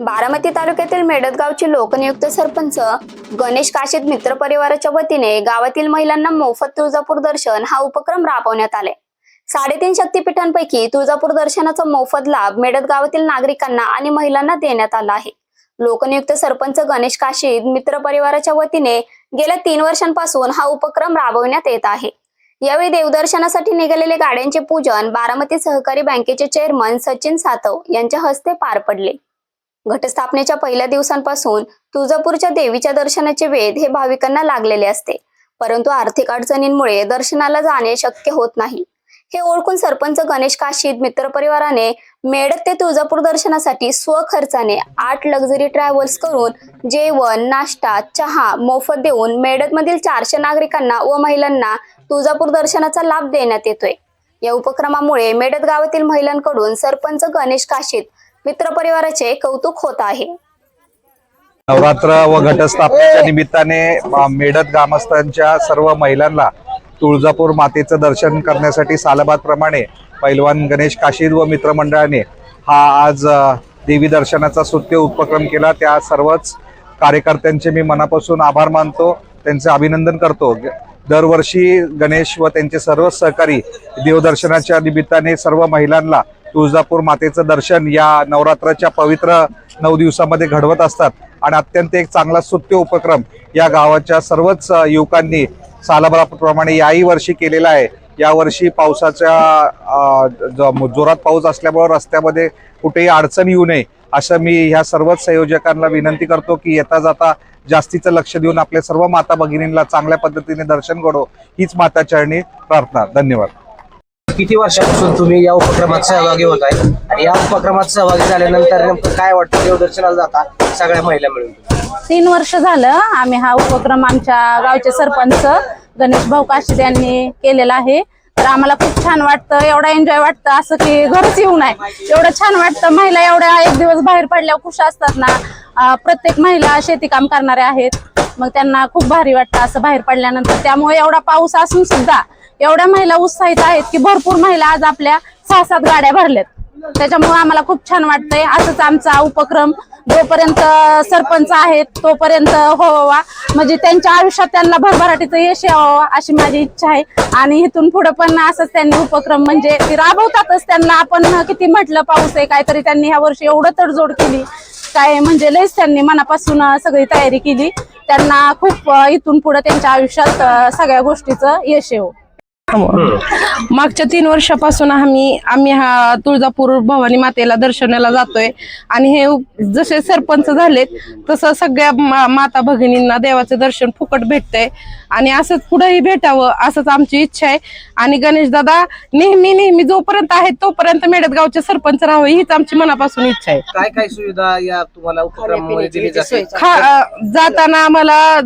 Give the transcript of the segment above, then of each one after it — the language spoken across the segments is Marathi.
बारामती तालुक्यातील मेडतगावचे लोकनियुक्त सरपंच गणेश काशीद मित्र परिवाराच्या वतीने गावातील महिलांना मोफत तुळजापूर दर्शन हा उपक्रम राबवण्यात आलाय साडेतीन शक्तीपीठांपैकी तुळजापूर दर्शनाचा मोफत लाभ मेडत गावातील नागरिकांना आणि महिलांना देण्यात आला आहे. लोकनियुक्त सरपंच गणेश काशीद मित्र परिवाराच्या वतीने गेल्या तीन वर्षांपासून हा उपक्रम राबवण्यात येत आहे. यावेळी देवदर्शनासाठी निघालेले गाड्यांचे पूजन बारामती सहकारी बँकेचे चेअरमन सचिन सातव यांच्या हस्ते पार पडले. घटस्थापनेच्या पहिल्या दिवसांपासून तुळजापूरच्या देवीच्या दर्शनाचे वेध हे भाविकांना लागलेले असते. परंतु आर्थिक अडचणींमुळे दर्शनाला जाणे शक्य होत नाही. हे ओळखून सरपंच गणेश काशीद मित्रपरिवाराने मेडक ते तुळजापूर दर्शनासाठी स्वखर्चाने आठ लक्झरी ट्रॅव्हल्स करून जेवण नाश्ता चहा मोफत देऊन मेडत मधील चारशे नागरिकांना व महिलांना तुळजापूर दर्शनाचा लाभ देण्यात येतोय. या उपक्रमामुळे मेडत गावातील महिलांकडून सरपंच गणेश काशीद मित्रपरिवाराचे कौतुक होत आहे. नवरात्र व घटस्थापनेच्या निमित्ताने मेडत ग्रामस्थांच्या सर्व महिलांना तुळजापूर मातेचं दर्शन करण्यासाठी सालबादप्रमाणे पैलवान गणेश काशीद व मित्रमंडळाने हा आज देवी दर्शनाचा स्तुत्य उपक्रम केला. त्या सर्वच कार्यकर्त्यांचे मी मनापासून आभार मानतो. त्यांचे अभिनंदन करतो. दरवर्षी गणेश व त्यांचे सर्व सहकारी देवदर्शनाच्या निमित्ताने सर्व महिलांना तुळजापूर मातेचं दर्शन या नवरात्राच्या पवित्र नऊ दिवसामध्ये घडवत असतात. आणि अत्यंत एक चांगला सुत्य उपक्रम या गावाच्या सर्वच युवकांनी सालाभराप्रमाणे याही वर्षी केलेला आहे. यावर्षी पावसाच्या जोरात पाऊस असल्यामुळे रस्त्यामध्ये कुठेही अडचण येऊ नये असं मी ह्या सर्वच संयोजकांना विनंती करतो की येता जाता जास्तीचं लक्ष देऊन आपल्या सर्व माता भगिनींना चांगल्या पद्धतीने दर्शन घडो हीच माता चरणी प्रार्थना. धन्यवाद. किती वर्षापासून तुम्ही या उपक्रमात सहभागी होत आहे? आणि या उपक्रमात सहभागी झाल्यानंतर नेमकं काय वाटतं? देवदर्शनाला जाता सगळ्या महिला मिळून. तीन वर्ष झालं आम्ही हा उपक्रम आमच्या गावचे सरपंच गणेश भाऊ काशीद यांनी केलेला आहे. तर आम्हाला खूप छान वाटतं एवढा एन्जॉय वाटतं असं की घरच येऊ नये. एवढं छान वाटतं महिला एवढ्या एक दिवस बाहेर पडल्यावर खुश असतात ना. प्रत्येक महिला शेती काम करणाऱ्या आहेत. मग त्यांना खूप भारी वाटतं असं बाहेर पडल्यानंतर. त्यामुळे एवढा पाऊस असून सुद्धा एवढ्या महिला उत्साहित आहेत की भरपूर महिला आज आपल्या सहा सात गाड्या भरल्यात. त्याच्यामुळे आम्हाला खूप छान वाटतंय. असंच आमचा उपक्रम जोपर्यंत सरपंच आहेत तोपर्यंत हो व्हावा. म्हणजे त्यांच्या आयुष्यात त्यांना भरभराटीचं यश यावं अशी माझी इच्छा आहे. आणि इथून पुढे पण असंच त्यांनी उपक्रम म्हणजे राबवतातच. त्यांना आपण किती म्हटलं पाऊस आहे काहीतरी त्यांनी ह्या वर्षी एवढं तडजोड केली. काय म्हणजे लयच त्यांनी मनापासून सगळी तयारी केली. त्यांना खूप इथून पुढे त्यांच्या आयुष्यात सगळ्या गोष्टीचं यश येऊ मागच्या तीन वर्षापासून आम्ही आम्ही हा तुळजापूर भवानी मातेला दर्शनाला जातोय. आणि हे जसे सरपंच झालेत तसं सगळ्या मा- माता भगिनींना देवाचे दर्शन फुकट भेटतंय. आणि असंच पुढेही भेटावं असंच आमची इच्छा आहे. आणि गणेश दादा नेहमी नेहमी जोपर्यंत आहेत तोपर्यंत मेडतगावचे सरपंच राहावे हीच आमची मनापासून इच्छा आहे. काय काय सुविधा या तुम्हाला दिली जाते? जाताना आम्हाला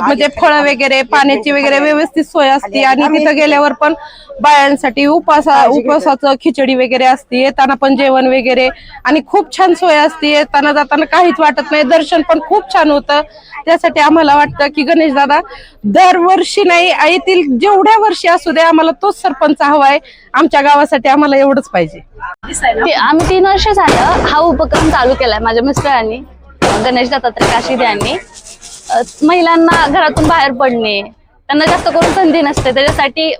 म्हणजे फळं वगैरे पाण्याची वगैरे व्यवस्थित सोय असते. आणि तिथं गेल्यावर पण बायांसाठी उपासा उपवासाचं खिचडी वगैरे असते येताना पण जेवण वगैरे. आणि खूप छान सोय असते येताना जाताना काहीच वाटत नाही. दर्शन पण खूप छान होतं. त्यासाठी आम्हाला वाटतं की गणेश दादा दरवर्षी नाही येथील जेवढ्या वर्षी असू दे आम्हाला तोच सरपंच हवाय आमच्या गावासाठी आम्हाला एवढंच पाहिजे. ते आम्ही तीन वर्ष झालं हा उपक्रम चालू केलाय माझ्या मिस्टरांनी. गणेश दत्तात्रय काशीद यांनी. महिलांना घरातून बाहेर पडणे त्यांना जास्त करून संधी नसते. त्याच्यासाठी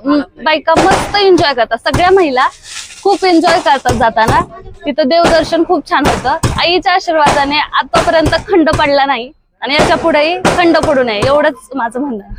बायका मस्त एन्जॉय करतात. सगळ्या महिला खूप एन्जॉय करतात जाताना. तिथं देवदर्शन खूप छान होतं. आईच्या आशीर्वादाने आतापर्यंत खंड पडला नाही. आणि याच्या पुढेही खंड पडू नये. एवढंच माझं म्हणणं